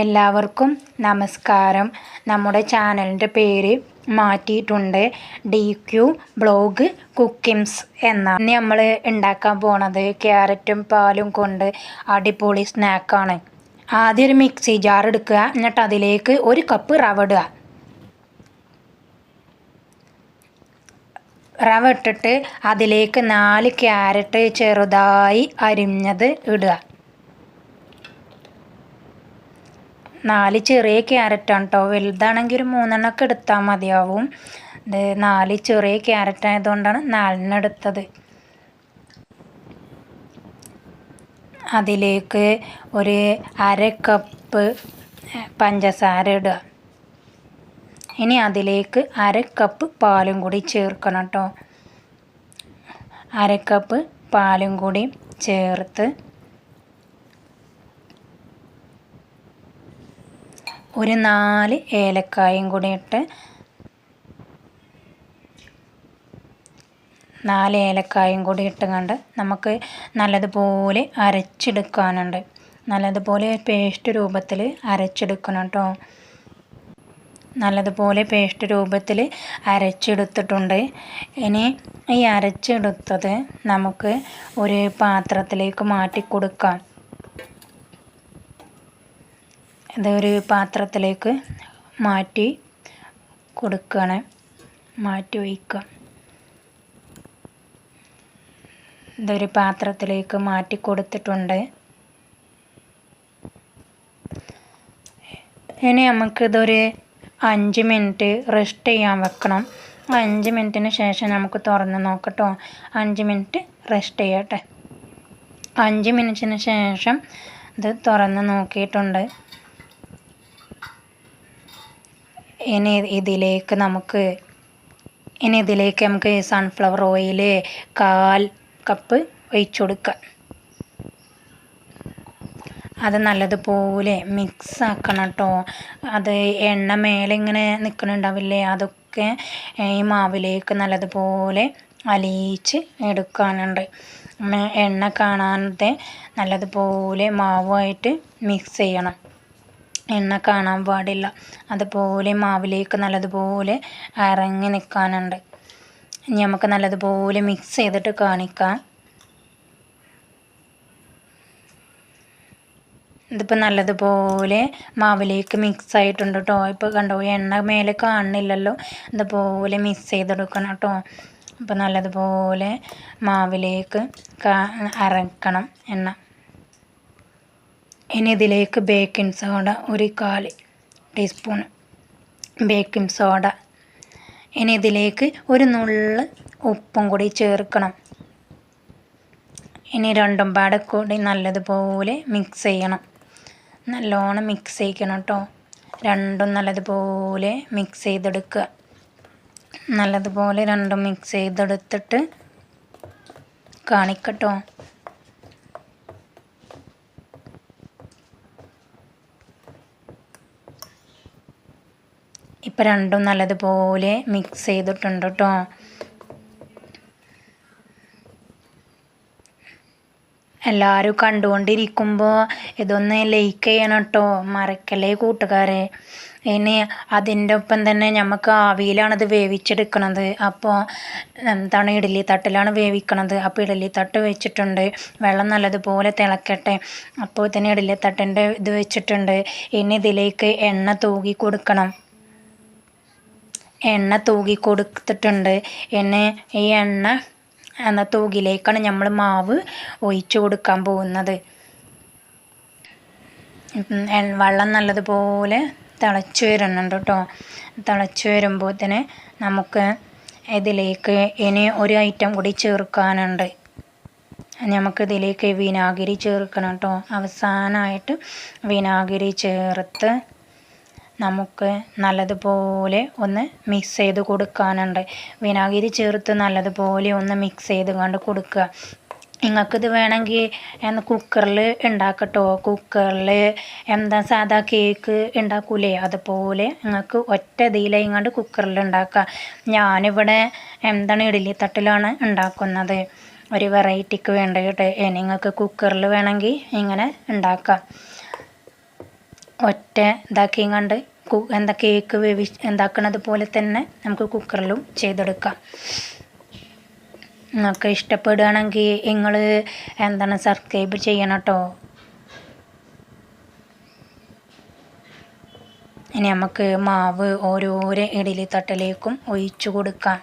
എല്ലാവർക്കും നമസ്കാരം. നമ്മുടെ ചാനലിന്റെ പേര് മാറ്റിയിട്ടുണ്ട്. ഡി ക്യു ബ്ലോഗ് കുക്കിംഗ്സ് എന്നാണ്. നമ്മൾ ഉണ്ടാക്കാൻ പോണത് ക്യാരറ്റും പാലും കൊണ്ട് അടിപൊളി സ്നാക്കാണ് ആദ്യം ഒരു മിക്സി ജാർ എടുക്കുക. എന്നിട്ട് അതിലേക്ക് ഒരു കപ്പ് റവ ഇടുക. റവ ഇട്ടിട്ട് അതിലേക്ക് നാല് ക്യാരറ്റ് ചെറുതായി അരിഞ്ഞത് ഇടുക. നാല് ചെറിയ ക്യാരറ്റാണ് കേട്ടോ വലുതാണെങ്കിൽ ഒരു മൂന്നെണ്ണമൊക്കെ എടുത്താൽ മതിയാവും. ഇത് നാല് ചെറിയ ക്യാരറ്റ് ആയതുകൊണ്ടാണ് നാലെണ്ണം എടുത്തത്. അതിലേക്ക് ഒരു അര കപ്പ് പഞ്ചസാര ഇടുക. ഇനി അതിലേക്ക് അര കപ്പ് പാലും കൂടി ചേർക്കണം കേട്ടോ. അര കപ്പ് പാലും കൂടി ചേർത്ത് ഒരു നാല് ഏലക്കായും കൂടി ഇട്ട് നാല് ഏലക്കായും കൂടി ഇട്ട് കണ്ട് നമുക്ക് നല്ലതുപോലെ അരച്ചെടുക്കാനുണ്ട്. നല്ലതുപോലെ പേസ്റ്റ് രൂപത്തിൽ അരച്ചെടുക്കണം കേട്ടോ നല്ലതുപോലെ പേസ്റ്റ് രൂപത്തിൽ അരച്ചെടുത്തിട്ടുണ്ട്. ഇനി ഈ അരച്ചെടുത്തത് നമുക്ക് ഒരു പാത്രത്തിലേക്ക് മാറ്റി കൊടുക്കാം ഇത് ഒരു പാത്രത്തിലേക്ക് മാറ്റി കൊടുക്കണം. മാറ്റി വയ്ക്കുക. ഇതൊരു പാത്രത്തിലേക്ക് മാറ്റി കൊടുത്തിട്ടുണ്ട്. ഇനി നമുക്കിതൊരു അഞ്ച് മിനിറ്റ് റെസ്റ്റ് ചെയ്യാൻ വെക്കണം. അഞ്ച് മിനിറ്റിന് ശേഷം നമുക്ക് തുറന്ന് നോക്കട്ടോ. അഞ്ച് മിനിറ്റ് റെസ്റ്റ് ചെയ്യട്ടെ. അഞ്ച് മിനിറ്റിന് ശേഷം ഇത് തുറന്ന് നോക്കിയിട്ടുണ്ട്. ഇനി ഇതിലേക്ക് നമുക്ക് ഇനി ഇതിലേക്ക് നമുക്ക് സൺഫ്ലവർ ഓയിൽ കാൽ കപ്പ് ഒഴിച്ചു കൊടുക്കാം. അത് നല്ലതുപോലെ മിക്സ് ആക്കണം കേട്ടോ അത് എണ്ണ മേലെ ഇങ്ങനെ നിൽക്കണുണ്ടാവില്ലേ അതൊക്കെ ഈ മാവിലേക്ക് നല്ലതുപോലെ അലിയിച്ച് എടുക്കാനുണ്ട്. എണ്ണ കാണാതെ നല്ലതുപോലെ മാവുമായിട്ട് മിക്സ് ചെയ്യണം. എണ്ണ കാണാൻ പാടില്ല. അതുപോലെ മാവിലേക്ക് നല്ലതുപോലെ ഇറങ്ങി നിൽക്കാനുണ്ട് ഇനി നമുക്ക് നല്ലതുപോലെ മിക്സ് ചെയ്തിട്ട് കാണിക്കാം. ഇതിപ്പോൾ നല്ലതുപോലെ മാവിലേക്ക് മിക്സ് ആയിട്ടുണ്ട് കേട്ടോ ഇപ്പോൾ കണ്ടോ എണ്ണ മേലെ കാണുന്നില്ലല്ലോ. ഇതുപോലെ മിക്സ് ചെയ്തെടുക്കണം കേട്ടോ അപ്പോൾ നല്ലതുപോലെ മാവിലേക്ക് അരക്കണം എണ്ണ. ഇനി ഇതിലേക്ക് ബേക്കിംഗ് സോഡ ഒരു കാൽ ടീസ്പൂൺ ബേക്കിംഗ് സോഡ ഇനി ഇതിലേക്ക് ഒരു നുള്ള് ഉപ്പും കൂടി ചേർക്കണം. ഇനി രണ്ടും പാടെ കൂടി നല്ലതുപോലെ മിക്സ് ചെയ്യണം. നല്ലോണം മിക്സ് ചെയ്യിക്കണം കേട്ടോ രണ്ടും നല്ലതുപോലെ മിക്സ് ചെയ്തെടുക്കുക. നല്ലതുപോലെ രണ്ടും മിക്സ് ചെയ്തെടുത്തിട്ട് കാണിക്കട്ടോ. ഇപ്പം രണ്ടും നല്ലതുപോലെ മിക്സ് ചെയ്തിട്ടുണ്ട് കേട്ടോ എല്ലാവരും കണ്ടുകൊണ്ടിരിക്കുമ്പോൾ ഇതൊന്ന് ലൈക്ക് ചെയ്യണം കേട്ടോ മറക്കല്ലേ കൂട്ടുകാരെ. ഇനി അതിന്റെ ഒപ്പം തന്നെ നമുക്ക് ആവിയിലാണത് വേവിച്ചെടുക്കണത്. അപ്പോൾ എന്താണ് ഇഡലി തട്ടിലാണ് വേവിക്കണത്. അപ്പോൾ ഇഡലി തട്ട് വെച്ചിട്ടുണ്ട്. വെള്ളം നല്ലതുപോലെ തിളക്കട്ടെ. അപ്പോൾ തന്നെ ഇഡലി തട്ടിന്റെ ഇത് വെച്ചിട്ടുണ്ട്. ഇനി ഇതിലേക്ക് എണ്ണ തൂകി കൊടുക്കണം. എണ്ണ തൂകി കൊടുത്തിട്ടുണ്ട്. എന്നെ ഈ എണ്ണ എന്ന തൂകിലേക്കാണ് നമ്മൾ മാവ് ഒഴിച്ചു കൊടുക്കാൻ പോകുന്നത്. വെള്ളം നല്ലതുപോലെ തിളച്ച് വരുന്നുണ്ട് കേട്ടോ. തിളച്ച് വരുമ്പോഴത്തേന് നമുക്ക് ഇതിലേക്ക് ഇനി ഒരു ഐറ്റം കൂടി ചേർക്കാനുണ്ട്. നമുക്ക് ഇതിലേക്ക് വിനാഗിരി ചേർക്കണം കേട്ടോ. അവസാനമായിട്ട് വിനാഗിരി ചേർത്ത് നമുക്ക് നല്ലതുപോലെ ഒന്ന് മിക്സ് ചെയ്ത് കൊടുക്കാനുണ്ട്. വിനാഗിരി ചേർത്ത് നല്ലതുപോലെ ഒന്ന് മിക്സ് ചെയ്ത് കൊണ്ട് കൊടുക്കുക. നിങ്ങൾക്കിത് വേണമെങ്കിൽ എന്താ കുക്കറിൽ ഉണ്ടാക്കട്ടോ. കുക്കറിൽ എന്താ സാധാ കേക്ക് ഉണ്ടാക്കൂലേ? അതുപോലെ നിങ്ങൾക്ക് ഒറ്റ ഇതിലെങ്ങാണ്ട് കുക്കറിൽ ഉണ്ടാക്കുക ഞാനിവിടെ എന്താണ് ഇഡലി തട്ടിലാണ് ഉണ്ടാക്കുന്നത്. ഒരു വെറൈറ്റിക്ക് വേണ്ടിയിട്ട്. നിങ്ങൾക്ക് കുക്കറിൽ വേണമെങ്കിൽ ഇങ്ങനെ ഉണ്ടാക്കാം. ഒറ്റ ഇതാക്കിയും കണ്ട് എന്താ കേക്ക് വേവി എന്താക്കണത് പോലെ തന്നെ നമുക്ക് കുക്കറിലും ചെയ്തെടുക്കാം. നിങ്ങൾക്ക് ഇഷ്ടപ്പെടുകയാണെങ്കിൽ നിങ്ങൾ എന്താണ് സബ്സ്ക്രൈബ് ചെയ്യണം കേട്ടോ ഇനി നമുക്ക് മാവ് ഓരോരോ ഇഡലി തട്ടിലേക്കും ഒഴിച്ചു കൊടുക്കാം.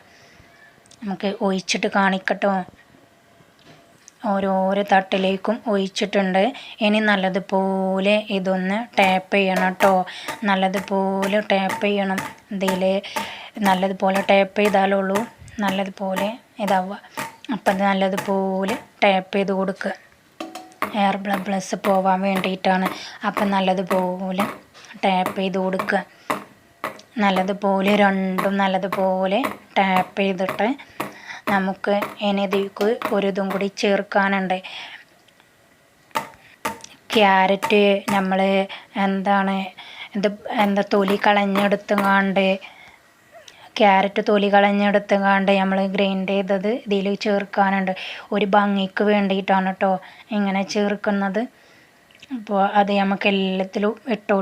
നമുക്ക് ഒഴിച്ചിട്ട് കാണിക്കട്ടോ. ഓരോരോ തട്ടിലേക്കും ഒഴിച്ചിട്ടുണ്ട്. ഇനി നല്ലതുപോലെ ഇതൊന്ന് ടാപ്പ് ചെയ്യണം കേട്ടോ. നല്ലതുപോലെ ടാപ്പ് ചെയ്യണം. ഇതിൽ നല്ലതുപോലെ ടാപ്പ് ചെയ്താലുള്ളൂ. നല്ലതുപോലെ ഇതാവുക. അപ്പം നല്ലതുപോലെ ടാപ്പ് ചെയ്ത് കൊടുക്കുക. എയർ ബ്ലസ് പോവാൻ വേണ്ടിയിട്ടാണ്. അപ്പം നല്ലതുപോലെ ടാപ്പ് ചെയ്ത് കൊടുക്കുക. നല്ലതുപോലെ രണ്ടും നല്ലതുപോലെ ടാപ്പ് ചെയ്തിട്ട് നമുക്ക് ഇനി ഒരിതും കൂടി ചേർക്കാനുണ്ട്. ക്യാരറ്റ് നമ്മൾ എന്താണ് ഇത് എന്താ തൊലി കളഞ്ഞെടുത്തുങ്ങാണ്ട് ക്യാരറ്റ് തൊലി കളഞ്ഞെടുത്തുങ്ങാണ്ട് നമ്മൾ ഗ്രൈൻഡ് ചെയ്തത് ഇതിൽ ചേർക്കാനുണ്ട്. ഒരു ഭംഗിക്ക് വേണ്ടിയിട്ടാണ് കേട്ടോ ഇങ്ങനെ ചേർക്കുന്നത്. അപ്പോൾ അത് നമുക്ക് എല്ലാത്തിലും ഇട്ട്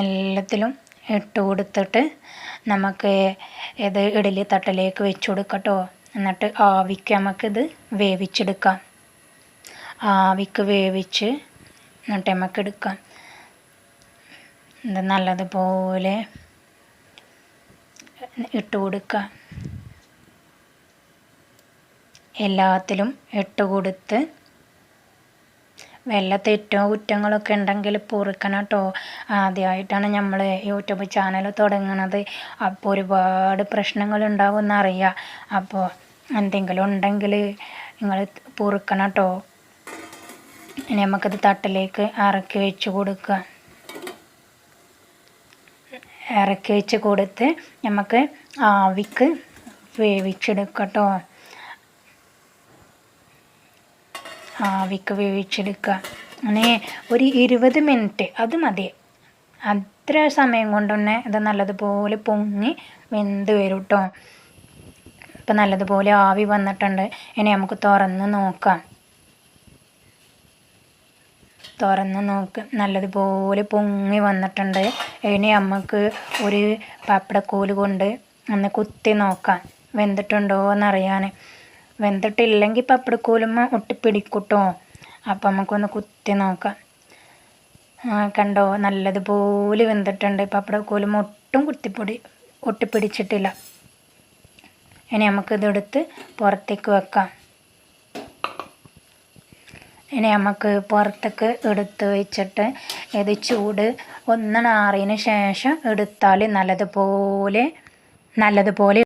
എല്ലാത്തിലും ഇട്ട് കൊടുത്തിട്ട് നമുക്ക് ഇത് ഇഡലി തട്ടിലേക്ക് വെച്ച് കൊടുക്കട്ടോ. എന്നിട്ട് ആവിക്ക് നമുക്കിത് വേവിച്ചെടുക്കാം. ആവിക്ക് വേവിച്ച് എന്നിട്ട് നമുക്ക് എടുക്കാം ഇത് നല്ലതുപോലെ ഇട്ട് കൊടുക്കുക എല്ലാത്തിലും ഇട്ട് കൊടുത്ത് വല്ല തെറ്റോ കുറ്റങ്ങളൊക്കെ ഉണ്ടെങ്കിൽ പൊറുക്കണം കേട്ടോ ആദ്യമായിട്ടാണ് നമ്മൾ യൂട്യൂബ് ചാനൽ തുടങ്ങണത്. അപ്പോൾ ഒരുപാട് പ്രശ്നങ്ങൾ ഉണ്ടാവുമെന്ന് അറിയാം. അപ്പോൾ എന്തെങ്കിലും ഉണ്ടെങ്കിൽ നിങ്ങൾ പൊറുക്കണം കേട്ടോ ഇനി നമുക്കത് തട്ടിലേക്ക് ഇറക്കി വെച്ച് കൊടുക്കുക ഇറക്കി വെച്ച് കൊടുത്ത് നമുക്ക് ആവിക്ക് വേവിച്ചെടുക്കട്ടോ ആവിക്ക് വേവിച്ചെടുക്കുക. അങ്ങനെ ഒരു ഇരുപത് മിനിറ്റ് അത് മതി. അത്ര സമയം കൊണ്ട് തന്നെ ഇത് നല്ലതുപോലെ പൊങ്ങി വെന്ത് വരും കേട്ടോ ഇപ്പം നല്ലതുപോലെ ആവി വന്നിട്ടുണ്ട്. ഇനി നമുക്ക് തുറന്ന് നോക്കാം. തുറന്ന് നോക്ക്. നല്ലതുപോലെ പൊങ്ങി വന്നിട്ടുണ്ട്. ഇനി നമുക്ക് ഒരു പപ്പടക്കോൽ കൊണ്ട് ഒന്ന് കുത്തി നോക്കാം. വെന്തിട്ടുണ്ടോ എന്നറിയാൻ വെന്തിട്ടില്ലെങ്കിൽ പപ്പടക്കോലുമ്മ ഒട്ടിപ്പിടിക്കൂട്ടോ. അപ്പം നമുക്കൊന്ന് കുത്തി നോക്കാം. കണ്ടോ? നല്ലതുപോലെ വെന്തിട്ടുണ്ട്. പപ്പടക്കോലും ഒട്ടും കുത്തിപ്പൊടി ഒട്ടിപ്പിടിച്ചിട്ടില്ല. ഇനി നമുക്കിതെടുത്ത് പുറത്തേക്ക് വെക്കാം. ഇനി നമുക്ക് പുറത്തേക്ക് എടുത്ത് വെച്ചിട്ട് ഇത് ചൂട് ഒന്നണാറിന് ശേഷം എടുത്താൽ നല്ലതുപോലെ നല്ലതുപോലെ